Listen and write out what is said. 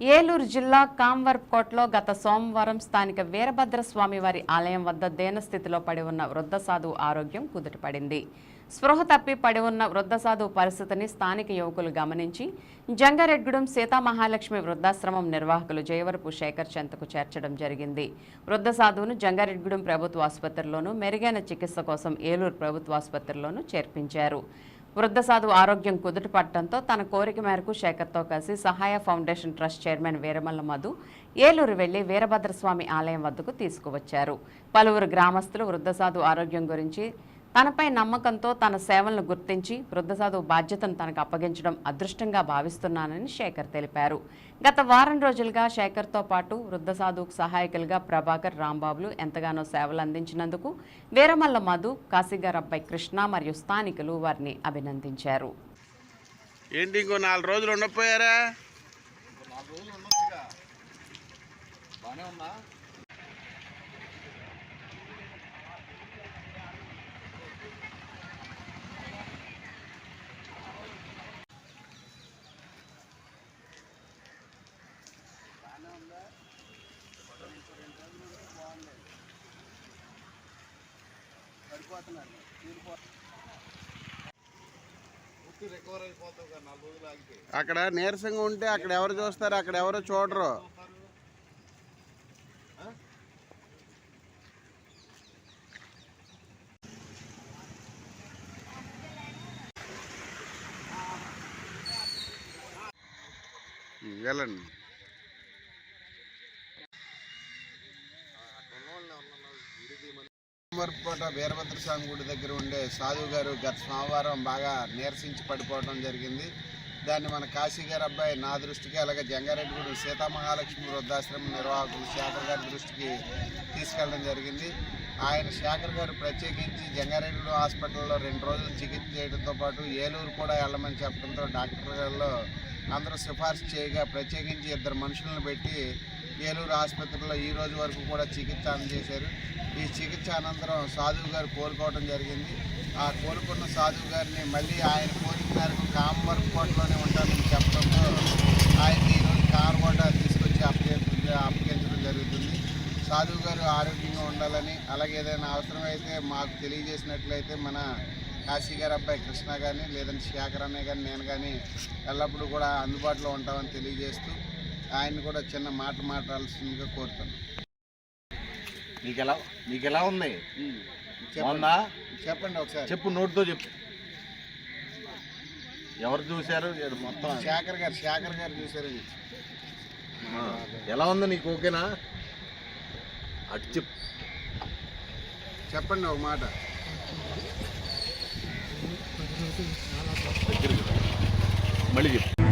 ఏలూరు జిల్లా కాంవర్కోట్లో గత సోమవారం స్థానిక వీరభద్రస్వామి వారి ఆలయం వద్ద దేనస్థితిలో పడి ఉన్న వృద్ధ సాధువు ఆరోగ్యం కుదుటపడింది. స్పృహ తప్పి పడి ఉన్న వృద్ధ సాధువు పరిస్థితిని స్థానిక యువకులు గమనించి జంగారెడ్గూడెం సీతామహాలక్ష్మి వృద్ధాశ్రమం నిర్వాహకులు జయవరపు శేఖర్ చెంతకు చేర్చడం జరిగింది. వృద్ధ సాధువును జంగారెడ్గూడెం ప్రభుత్వ ఆసుపత్రిలోనూ మెరుగైన చికిత్స కోసం ఏలూరు ప్రభుత్వ ఆసుపత్రిలోనూ చేర్పించారు. వృద్ధ సాధు ఆరోగ్యం కుదుటపడటంతో తన కోరిక మేరకు శేఖర్తో కలిసి Sahaya foundation trust chairman Veeramalla Madhu Eluru వెళ్ళి వీరభద్రస్వామి ఆలయం వద్దకు తీసుకువచ్చారు. పలువురు గ్రామస్తులు వృద్ధసాధు ఆరోగ్యం గురించి తనపై నమ్మకంతో తన సేవలను గుర్తించి వృద్ధ సాధువు బాధ్యతను తనకు అప్పగించడం అదృష్టంగా భావిస్తున్నానని శేఖర్ తెలిపారు. గత వారం రోజులుగా శేఖర్తో పాటు వృద్ధ సాధువుకు సహాయకులుగా ప్రభాకర్ రాంబాబులు ఎంతగానో సేవలు అందించినందుకు వీరమల్ల మధు కాశీగార్ అబ్బాయి కృష్ణ మరియు స్థానికులు వారిని అభినందించారు. ఏంటి ఇంకో నాలుగు రోజులు ఉండకపోయారా? అక్కడ నీరసంగా ఉంటే అక్కడ ఎవరు చూస్తారు? అక్కడ ఎవరు చూడరు. వెళ్ళండి మరపూట వీరభద్ర స్వామి గుడి దగ్గర ఉండే సాధువు గారు గత సోమవారం బాగా నీరసించి పడిపోవడం జరిగింది. దాన్ని మన కాశీగార అబ్బాయి నా దృష్టికి అలాగే జంగారెడ్డిగూడెం సీతామహాలక్ష్మి వృద్ధాశ్రమం నిర్వాహకులు శేఖర్ గారి దృష్టికి తీసుకెళ్ళడం జరిగింది. ఆయన శేఖర్ గారు ప్రత్యేకించి జంగారెడ్డిగూడెం హాస్పిటల్లో రెండు రోజులు చికిత్స చేయడంతో పాటు ఏలూరు కూడా వెళ్ళమని చెప్పడంతో డాక్టర్ అందరూ సిఫార్సు చేయగా ప్రత్యేకించి ఇద్దరు మనుషులను పెట్టి ఏలూరు ఆసుపత్రిలో ఈ రోజు వరకు కూడా చికిత్స అందజేశారు. ఈ చికిత్స అనంతరం సాధువు గారు కోలుకోవడం జరిగింది. ఆ కోలుకున్న సాధువు గారిని మళ్ళీ ఆయన కోరిక మేరకు కామర్కోటలోనే ఉంటానని చెప్పడంతో ఆయన ఈరోజు కామర్కోట తీసుకొచ్చి అప్పగించ అప్పగించడం జరుగుతుంది. సాధువు గారు ఆరోగ్యంగా ఉండాలని అలాగే ఏదైనా అవసరమైతే మాకు తెలియజేసినట్లయితే మన కాశీ గారి అబ్బాయి కృష్ణ కానీ లేదంటే శేఖర్ అన్నయ్య కానీ నేను కానీ ఎల్లప్పుడూ కూడా అందుబాటులో ఉంటామని తెలియజేస్తూ ఆయన్ని కూడా చిన్న మాట మాట్లాడాల్సిందిగా కోరుతాను. నీకు ఎలా నీకు ఎలా ఉంది చెప్పండి ఒకసారి. చెప్పు నోటితో చెప్పు. ఎవరు చూశారు? మొత్తం శేఖర్ గారు శేఖర్ గారు ఆ, ఎలా ఉంది నీకు? ఓకేనా? అటు చెప్పు. చెప్పండి ఒక మాట. మళ్ళీ చెప్పు.